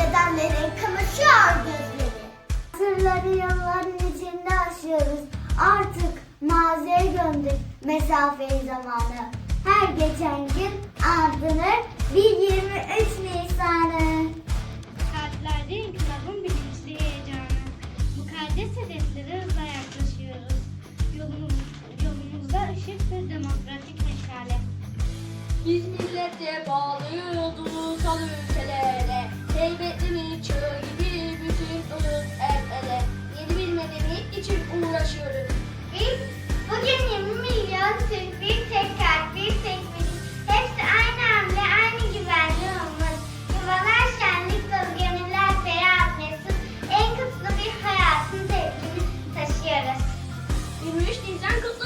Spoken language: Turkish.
dedemle kamaşıyor gözleri. Sırları yılların içinde aşıyoruz. Artık maziye gömdük mesafeyi zamanı. Her geçen gün ardınır bir 23 Nisan'ı. Kalplerde inkılabın bilinçli heyecanı. Mukaddes hedeflere hızla yaklaşıyoruz. Yolumuz, yolumuzda ışık ve demokratik meşale. Biz millete bağlı yolumuzu alıyoruz. ulaşıyoruz. Biz bugün 20 milyon Türk bir tek kalp, bir tek bilinç. Hepsi aynı hamle, aynı güvenli olmalı. Yuvalar şenlik dolu, gönüller ferah mesut. En kutlu bir hayatın tepkini taşıyoruz. 23 Nisan kutlu